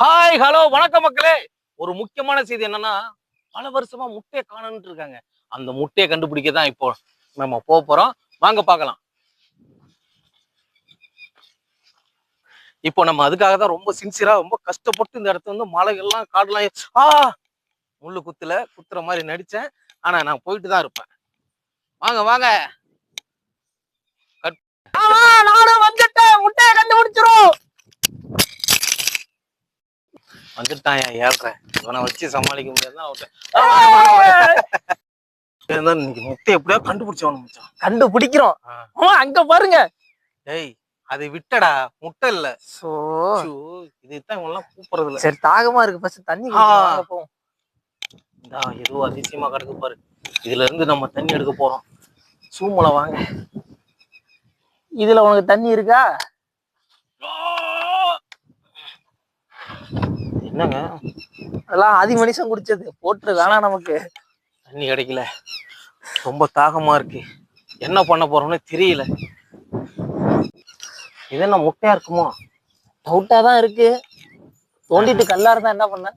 Hi hello வணக்கம் மக்களே. ஒரு முக்கியமான செய்தி என்னன்னா பல வருஷமா முட்டையை காணன்ட்டு இருக்காங்க. அந்த முட்டையை கண்டுபிடிக்க தான் இப்போ நம்ம போக போறோம். வாங்க பார்க்கலாம். இப்போ நம்ம அதுக்காக தான் ரொம்ப சின்சியரா ரொம்ப கஷ்டப்பட்டு இந்த இடத்துல வந்து மலைகள்லாம் காடுலாம் ஆ முள்ளு குத்துல குத்துற மாதிரி நடிச்சேன். ஆனா நான் போயிட்டு தான் இருப்பேன். வாங்க வாங்க. நானும் வந்துட்டேன். முட்டையை கண்டுபிடிச்சிரும். வந்துட்டான் ஏழ்றேன் இவனை வச்சு சமாளிக்க. இருந்தாலும் இன்னைக்கு முட்டை எப்படியோ கண்டுபிடிச்சவனு மச்சான். கண்டுபிடிக்கிறோம். அங்க பாருங்க. டேய் அது விட்டடா. முட்டை இல்ல. சோ இதுதான் இவன்லாம் கூப்பிடுறது இல்ல சரி தாகமா இருக்கு. ஃபர்ஸ்ட் தண்ணி போவோம். இந்தா ஏதோ அதிசயமா கிடக்கு பாரு. இதுல இருந்து நம்ம தண்ணி எடுக்க போறோம். சூமலை வாங்க. இதுல உனக்கு தண்ணி இருக்கா? என்னங்க? அதெல்லாம் ஆதி மனுஷன் குடிச்சது. போட்டுரு வேணாம் நமக்கு. தண்ணி கிடைக்கல. ரொம்ப தாகமா இருக்கு. என்ன பண்ண போறோம்னு தெரியல. இது என்ன முட்டையா இருக்குமோ? டவுட்டா தான் இருக்கு. தோண்டிட்டு கல்லா இருந்தா என்ன பண்ண?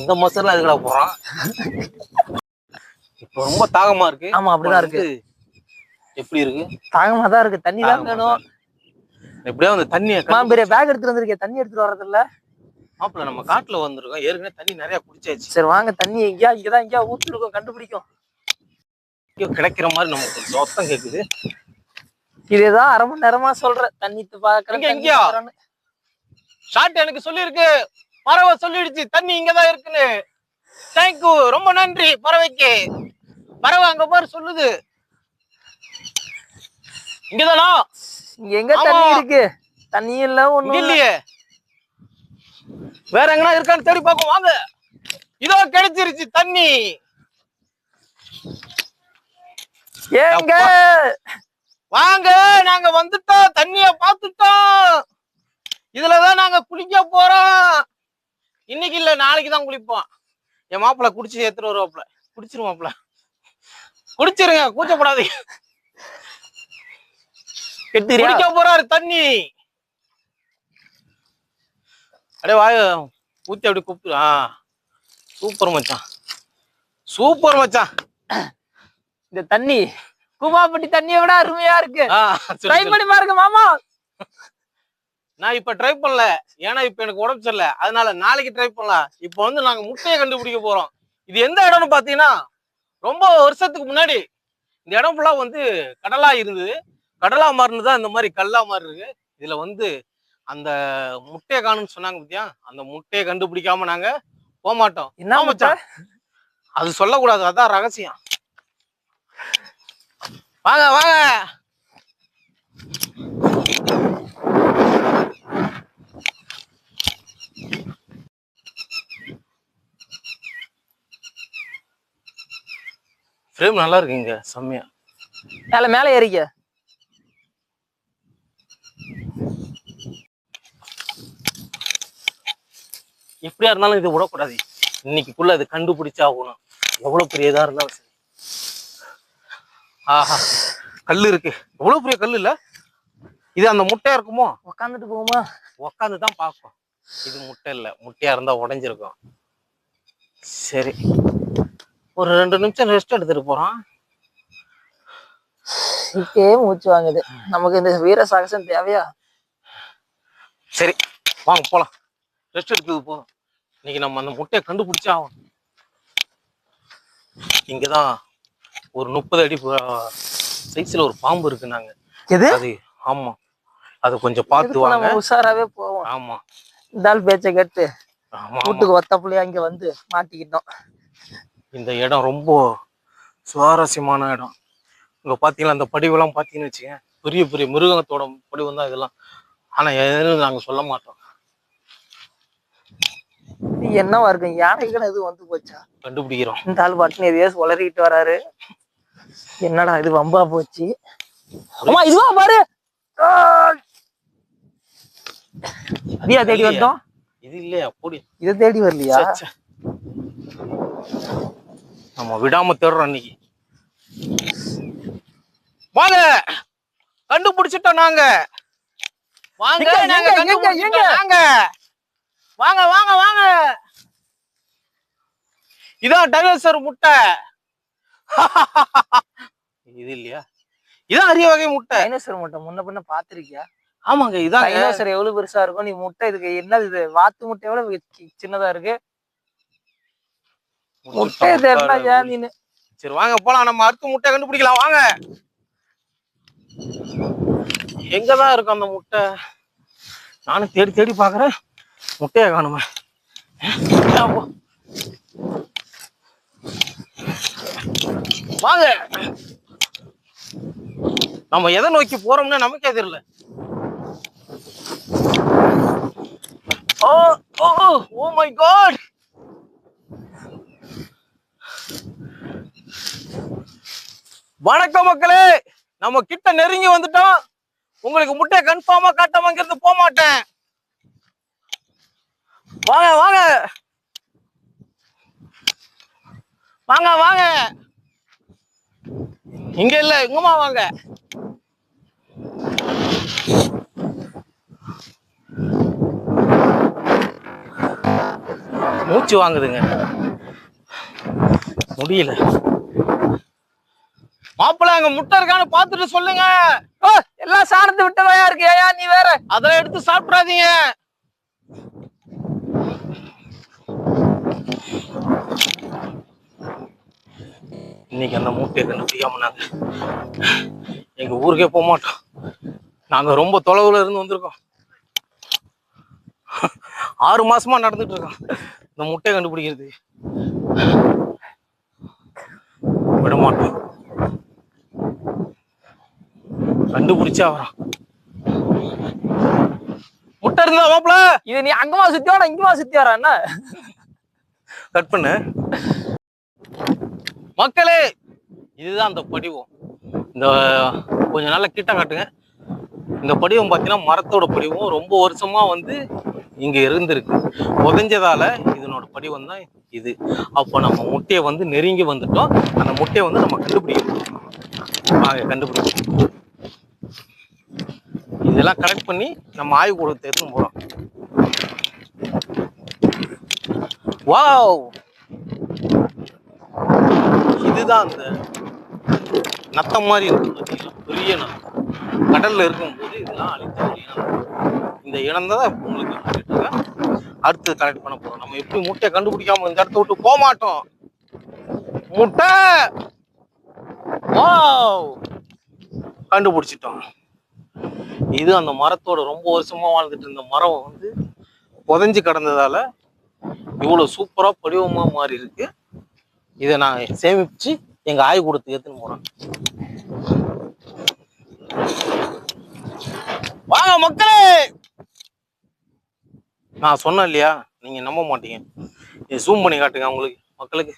இந்த மசர்லாம் எதுக்கடா போறான்? இப்போ ரொம்ப தாகமா இருக்கு. ஆமா, அப்படிதான் இருக்கு. எப்படி இருக்கு? தாகமா தான் இருக்கு. தண்ணி தான் வேணும். எப்படியோ அந்த தண்ணியை நான் பெரிய பேக் எடுத்துட்டு வந்திருக்கேன் தண்ணி எடுத்துட்டு வர்றது இல்ல மாப்பிள்ள நம்ம காட்டுல வந்திருக்கோம். ஏற்கனவே தண்ணி நிறைய குடிச்சாச்சு. சரி வாங்க. தண்ணி எங்கேயா இங்கதான் எங்கேயா ஊத்திருக்கோம் கண்டுபிடிக்கும். ஐயோ, கிடைக்கிற மாதிரி நமக்கு சத்தம் கேக்குது. இதேதான் அரை மணி நேரமா சொல்றேன் தண்ணி பாக்குறேன்? பாக்குறேன்னு. ஷார்ட் எனக்கு சொல்லியிருக்கு. பறவை சொல்லிடுச்சு. தண்ணி இங்கதான் இருக்குன்னு. தேங்க்யூ ரொம்ப நன்றி பறவைக்கு. பறவை அங்க பாரு சொல்லுது. இங்கதானா? இங்க எங்க. தண்ணி இருக்கு? தண்ணி இல்ல இல்ல. இல்லையே. வேற எங்கனா இருக்கான்னு தேடி பார்ப்போம் வாங்க. இதோ கிடைச்சிருச்சு தண்ணி. ஏங்க? வாங்க நாங்க வந்துட்டோம் தண்ணிய பார்த்துட்டோம். இதுலதான் நாங்க குளிக்க போறோம். இன்னைக்கு இல்ல நாளைக்கு தான் குளிப்போம். என் மாப்பிள்ள குடிச்சு எடுத்துட்டு வருவாப்புல. குடிச்சிருவாப்புல குடிச்சிருங்க கூச்சப்படாதீங்க. குடிக்க போறாரு தண்ணி. அடே வாய ஊத்தி அப்படி கூப்பிட்டு ஆ சூப்பர் மச்சான். சூப்பர் மச்சான். இந்த தண்ணி குமாப்பட்டி தண்ணியை விட அருமையா இருக்கு. ட்ரை. பண்ணி பாருங்க மாமா. நான் இப்ப ட்ரை பண்ணல. ஏன்னா இப்ப எனக்கு உடம்பு சரியில்ல. அதனால நாளைக்கு ட்ரை பண்ணலாம். இப்ப வந்து நாங்க முட்டையை கண்டுபிடிக்க போறோம். இது எந்த இடம்னு பாத்தீங்கன்னா ரொம்ப வருஷத்துக்கு முன்னாடி இந்த இடம் ஃபுல்லா வந்து கடலா இருந்தது. கடலா மாறினதான் இந்த மாதிரி கல்லா மாறி இருக்கு. இதுல வந்து அந்த முட்டையை காணும்னு சொன்னாங்க பத்தியா? அந்த முட்டையை கண்டுபிடிக்காம நாங்க போக மாட்டோம் என்ன மச்சான். அது சொல்லக்கூடாது அதான் ரகசியம். வாங்க வாங்க. ஃப்ரேம் நல்லா இருக்குங்க செம்மையா. மேல மேல ஏறிக்க. எப்படியா இருந்தாலும் இது விடக்கூடாது. இன்னைக்குள்ள அது கண்டுபிடிச்சா ஆகணும். எவ்வளவு பெரிய இதா இருந்தாலும் சரி. ஆஹா கல் இருக்கு. எவ்வளவு பெரிய கல் இல்ல? இது அந்த முட்டையா இருக்குமோ? உக்காந்துட்டு போகுமா உக்காந்து தான் பார்க்கும் இது முட்டை இல்ல. முட்டையா இருந்தா உடைஞ்சிருக்கும். சரி. ஒரு ரெண்டு நிமிஷம் ரெஸ்ட் எடுத்துட்டு போறோம். இப்பே மூச்சு வாங்குது. நமக்கு இந்த வீர சாகசம் தேவையா? சரி வாங்க போலாம். ரெஸ்ட் எடுக்கிறது போதும் இன்னைக்கு நம்ம அந்த முட்டையை கண்டுபிடிச்சா ஆகணும். இங்கதான் ஒரு முப்பது அடி சைஸ்ல ஒரு பாம்பு இருக்கு நாங்க அது ஆமா. அது கொஞ்சம் பார்த்து வாங்க. உஷாராவே போவோம்? ஆமா. இந்த ஆள் பேச்சை கேட்டு. வீட்டுக்கு ஒத்த புள்ளையா இங்க வந்து மாட்டிக்கிட்டோம். இந்த இடம் ரொம்ப சுவாரஸ்யமான இடம். இங்க பாத்தீங்களா அந்த படிவெல்லாம் பாத்தீங்கன்னு வச்சுக்கேன் பெரிய பெரிய மிருகத்தோட படிவம் தான் இதெல்லாம். ஆனா எதுவும் நாங்க சொல்ல மாட்டோம். என்னவா இருக்கும்? யானைகள் எதுவும் வந்து போச்சா? கண்டுபிடிக்கிறோம். இந்த ஆள் பாட்டுன்னு எதையோ உளறிட்டு வராரு. என்னடா இது வம்பா போச்சு. அம்மா இதுவா பாரு! அதையா தேடி வந்தோம். இது இல்லையா? பொடி. இதை தேடி வரலையா. நம்ம விடாம தேடுறோம் இன்னைக்கு வாங்க. கண்டுபிடிச்சிட்டோம் நாங்க. வாங்க நாங்க எங்க, எங்க, கண்டுபிடிச்சிட்டோம் எங்க? நாங்க வாங்க வாங்க வாங்க. இதான் டைனோசர் முட்டை. இது இல்லையா? இதான் அரிய வகை முட்டை. டைனோசர் முட்டை. முன்ன பின்ன பாத்திருக்கியா ஆமாங்க இதான் டைனோசர் எவ்வளவு பெருசா இருக்கும்? நீ முட்டை இதுக்கு என்னது இது? வாத்து முட்டை எவ்வளவு சின்னதா இருக்கு? முட்டை தெரியல நீனு சரி வாங்க போலாம். நம்ம அடுத்த முட்டை கண்டுபிடிக்கலாம். வாங்க. எங்கதான் இருக்கும் அந்த முட்டை? நானும் தேடி தேடி பாக்குறேன் முட்டையை காணுமே வாங்க. நம்ம எதை நோக்கி போறோம்னு நமக்கே தெரியல. Oh oh oh my god. வணக்கம் மக்களே. நம்ம கிட்ட நெருங்கி வந்துட்டோம். உங்களுக்கு முட்டையை கன்ஃபார்மா காட்டாம இங்க இருந்து போக மாட்டேன். வாங்க வாங்க. வாங்க வாங்க. இங்க இல்ல இங்கமா வாங்க. மூச்சு வாங்குதுங்க. முடியல. மாப்பிள்ள அங்க முட்டை இருக்கான்னு பாத்துட்டு சொல்லுங்க. ஓ எல்லாம் சாணத்து விட்டவையா இருக்கு ஏயா நீ வேற அதெல்லாம் எடுத்து சாப்பிடாதீங்க. இன்னைக்கு அந்த மூட்டையை கண்டுபிடிக்காம நாங்க எங்க ஊருக்கே போக மாட்டோம். நாங்க ரொம்ப தொலைவுல இருந்து வந்திருக்கோம். ஆறு மாசமா நடந்துட்டு இருக்கோம். இந்த முட்டையை கண்டுபிடிக்கிறது. விட மாட்டோம் கண்டுபிடிச்சா வரோம் முட்டை இருந்தா மாப்பிள? இது நீ அங்கமா சுத்தி வர இங்கமா சுத்தி வர என்ன? கட் பண்ணு. மக்களே இதுதான் அந்த படிவம். இந்த கொஞ்சம் நாளில் கிட்ட காட்டுங்க. இந்த படிவம் பார்த்தீங்கன்னா மரத்தோட படிவம். ரொம்ப வருஷமா வந்து இங்கே இருந்திருக்கு. புதைஞ்சதால இதனோட படிவம் தான் இது. அப்போ நம்ம முட்டையை வந்து நெருங்கி வந்துட்டோம். அந்த முட்டையை வந்து நம்ம கண்டுபிடிக்கணும். வாங்க கண்டுபிடிக்கணும் இதெல்லாம் கலெக்ட் பண்ணி நம்ம ஆய்வு கூடத்தை எடுத்துன்னு போகிறோம் வாவ் இதுதான் அந்த நத்தம் மாதிரி இருக்கும் பார்த்தீங்களா? பெரிய நத்தம். கடலில் இருக்கும்போது இதெல்லாம் அழித்த ஒரு இனம் இந்த இனம் தான் உங்களுக்கு அடுத்து கலெக்ட் பண்ண போறோம். நம்ம எப்படி முட்டையை கண்டுபிடிக்காம இந்த இடத்த விட்டு போக மாட்டோம். முட்டை! கண்டுபிடிச்சிட்டோம். இது அந்த மரத்தோட ரொம்ப வருஷமா வாழ்ந்துட்டு இருந்த மரம் வந்து புதஞ்சு கிடந்ததால இவ்வளவு சூப்பரா படிவமா மாறி இருக்கு. இதை நான் சேமிச்சு எங்க ஆய்வு கொடுத்து எடுத்துன்னு போறேன் வாங்க மக்களே! நான் சொன்னேன் இல்லையா? நீங்க நம்ப மாட்டீங்க. இது ஜூம் பண்ணி காட்டுங்க உங்களுக்கு மக்களுக்கு.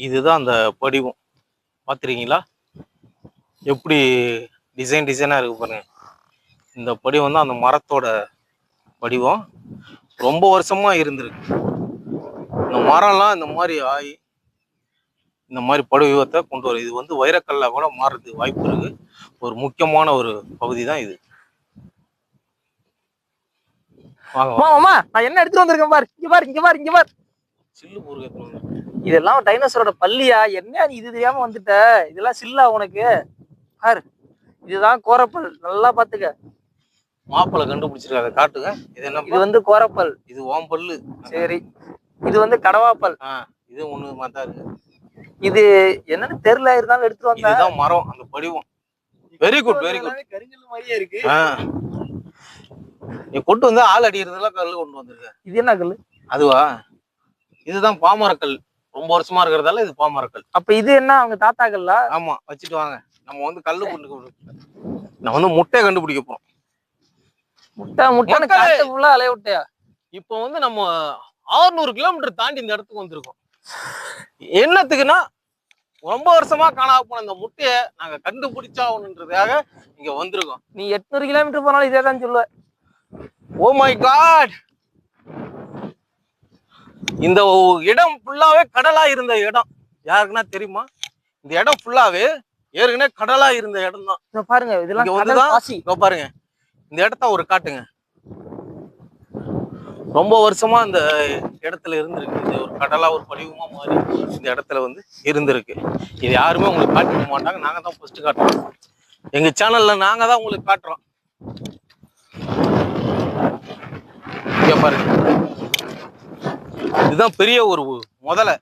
இதுதான் அந்த படிவம். பார்த்துருக்கீங்களா? எப்படி டிசைன் டிசைனாக இருக்கு பாருங்க. இந்த படிவம் தான் அந்த மரத்தோட வடிவம் ரொம்ப வருஷமா இருந்திருக்கு. இந்த மரம்லாம் இந்த மாதிரி ஆகி இந்த மாதிரி படிவத்தை கொண்டு வரும். இது வந்து வைரக்கல்லா கூட மாறுறதுக்கு வாய்ப்பு இருக்கு. ஒரு முக்கியமான ஒரு பகுதி தான் இது. நான் என்ன எடுத்துட்டு வந்திருக்கேன் பாரு. இங்க பாரு இங்க பாரு இங்க பாரு. சில்லு முருகன் இதெல்லாம் டைனோசரோட பல்லியா? என்ன இது தெரியாம வந்துட்ட? இதெல்லாம் சில்லா உனக்கு. பாரு இதுதான் கோரப்பல். நல்லா பாத்துக்க. மாப்பிள்ளை கண்டுபிடிச்சிருக்காங்க காட்டுங்க. இது என்ன இது வந்து கோரப்பல். இது ஓம்பல்லு சரி. இது வந்து கடவாப்பல். ஆ இது ஒண்ணு மாத்தா இருக்கு. இது என்னன்னு தெரியல. இருந்தாலும் எடுத்துட்டு வந்தேன் இதுதான் மரம். அந்த படிவம். வெரி குட் வெரி குட் கருங்கல் மாதிரியே இருக்கு. நீ கொண்டு வந்து ஆள் அடிக்கிறதெல்லாம் கல்லு கொண்டு வந்திருக்க. இது என்ன கல்லு? அதுவா? இதுதான் பாமரக்கல் ரொம்ப வருஷமா இருக்கிறதால இது பாமரக்கல் அப்ப இது என்ன? அவங்க தாத்தாக்கள்ல ஆமா வச்சுட்டு வாங்க. நம்ம வந்து கல்லு கொண்டு நான் வந்து முட்டையை கண்டுபிடிக்க போறோம். முட்டை! காட்ட ஃபுல்லா அலைய விட்டையா இப்போ வந்து நம்ம 600 கிலோமீட்டர் தாண்டி இந்த இடத்துக்கு வந்திருக்கோம். என்னத்துக்குன்னா ரொம்ப வருஷமா காணாம போன இந்த முட்டையை நாங்க கண்டுபிடிச்சாகணுன்றதுக்காக இங்க வந்திருக்கோம். நீ எட்நூறு கிலோமீட்டர் போனாலும் இதே தான் சொல்லுவ. ஓ மை காட் இந்த இடம் ஃபுல்லாவே கடலா இருந்த இடம். யாருக்குன்னா தெரியுமா? இந்த இடம் ஃபுல்லாவே ஏற்கனவே கடலா இருந்த இடம் தான் பாருங்க இதெல்லாம் பாருங்க. இந்த இடத்த ஒரு காட்டுங்க. ரொம்ப வருஷமா இந்த இடத்துல இருந்திருக்கு. இது ஒரு கடலா ஒரு படிவமா மாறி இந்த இடத்துல வந்து இருந்திருக்கு. இது யாருமே உங்களுக்கு காட்டிக்க மாட்டாங்க. நாங்க தான் ஃபர்ஸ்ட் காட்டுறோம். எங்க சேனல்ல நாங்க தான் உங்களுக்கு காட்டுறோம். இங்க பாருங்க. இதுதான் பெரிய ஒரு முதலை.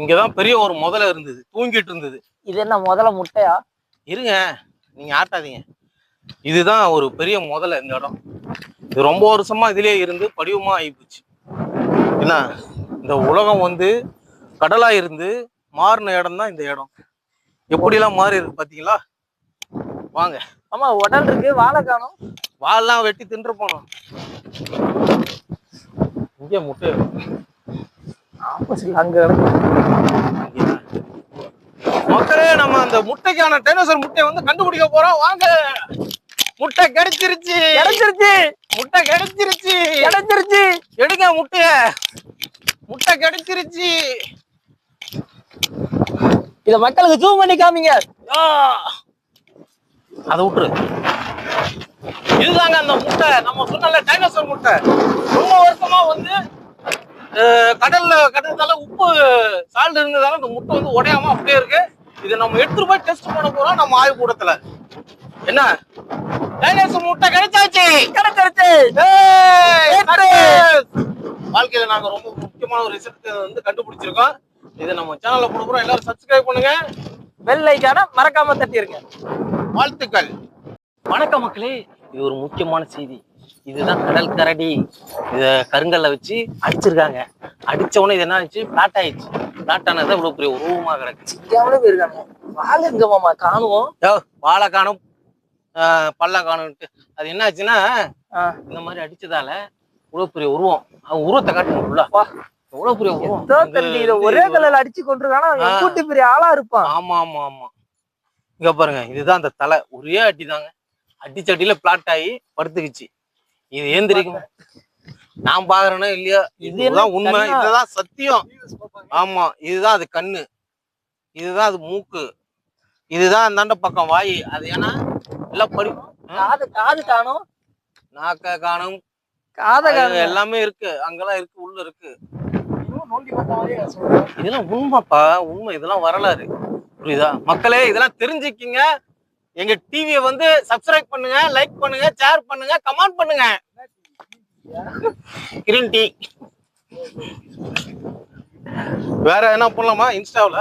இங்கதான் பெரிய ஒரு முதலை இருந்தது. தூங்கிட்டு இருந்தது. இது என்ன முதல்ல முட்டையா? இருங்க. நீங்க ஆட்டாதீங்க. இதுதான் ஒரு பெரிய முதல்ல இந்த இடம். இது ரொம்ப வருஷமா இதுலயே இருந்து படிவமா ஆயிப்போச்சு. என்ன இந்த உலகம் வந்து கடலா இருந்து மாறின இடம் தான் இந்த இடம். எப்படிலாம் மாறி இருக்கு பாத்தீங்களா? வாங்க. ஆமா உடல் இருக்கு வாழை காணும். வால்லாம் வெட்டி தின்று போனோம். இங்கே முட்டை ஆப்போசிட்ல அங்க. மக்களே நம்ம அந்த முட்டைக்கான டைனோசர் முட்டையை வந்து கண்டுபிடிக்க போறோம். வாங்க. முட்டை கிடைச்சிருச்சு. கிடைச்சிருச்சு. முட்டை கிடைச்சிருச்சு. கிடைச்சிருச்சு. எடுங்க முட்டைய முட்டை கிடைச்சிருச்சு. இத மக்களுக்கு ஜூம் பண்ணி காமிங்க! அதை விட்டுரு. இதுதாங்க அந்த முட்டை. நம்ம சொன்னல டைனோசர் முட்டை. ரொம்ப வருஷமா வந்து கடல்ல கடந்தால உப்பு சால்ட் இருந்ததால இந்த முட்டை வந்து உடையாம அப்படியே இருக்கு. இதை நம்ம எடுத்துட்டு போய் டெஸ்ட் பண்ண போறோம் நம்ம ஆய்வு கூடத்துல. என்ன? டைனோசர் முட்டை கிடைச்சாச்சு. கிடைச்சிருச்சு! வாழ்க்கையில நாங்க ரொம்ப முக்கியமான ஒரு ரிசல்ட் வந்து கண்டுபிடிச்சிருக்கோம். இதை நம்ம சேனல்ல கொடுக்குறோம் எல்லாரும் சப்ஸ்கிரைப் பண்ணுங்க. பெல் ஐக்கான மறக்காம தட்டிருங்க. வாழ்த்துக்கள். வணக்கம் மக்களே. இது ஒரு முக்கியமான செய்தி. இதுதான் கடல் கரடி. இத கருங்கல்ல வச்சு அடிச்சிருக்காங்க. அடிச்ச உடனே இது என்ன ஆச்சு பிளாட் ஆயிடுச்சு. பிளாட் ஆனது இவ்வளவு பெரிய உருவமா கிடக்கு. எவ்வளவு வாழை எங்க மாமா காணுவோம். வாழை காணும். பல்ல காணும்ட்டு அது என்ன ஆச்சுன்னா. இந்த மாதிரி அடிச்சதால இவ்வளவு பெரிய உருவம். அவன் உருவத்தை காட்டுங்க உள்ள. எவ்வளவு பெரிய உருவம்? ஒரே கல்லுல அடிச்சு கொண்டிருக்கானா. கூட்டி பெரிய ஆளா இருப்பான். ஆமா ஆமா ஆமா. இங்க பாருங்க இதுதான் அந்த தலை. ஒரே அடி தாங்க அடிச்ச அடியில பிளாட் ஆகி படுத்துக்குச்சு. இது ஏந்திரிக்கும் நான் பாக்குறேனோ இல்லையா? இதுதான் உண்மை? இதுதான் சத்தியம். ஆமா இதுதான் அது கண்ணு. இதுதான் அது மூக்கு. இதுதான் அந்தாண்ட பக்கம் வாய். அது ஏன்னா எல்லாம் படி காது காது காணும். நாக்க காணும். காதை காணும் எல்லாமே இருக்கு. அங்கெல்லாம் இருக்கு உள்ள இருக்கு. இதெல்லாம் உண்மைப்பா. உண்மை. இதெல்லாம் வரலாறு. புரியுதா? மக்களே இதெல்லாம் தெரிஞ்சுக்கிங்க. எங்க டிவியை வந்து சப்ஸ்கிரைப் பண்ணுங்க லைக் பண்ணுங்க ஷேர் பண்ணுங்க கமெண்ட் பண்ணுங்க. கிரீன் டீ வேற என்ன பண்ணலாமா? இன்ஸ்டாவில்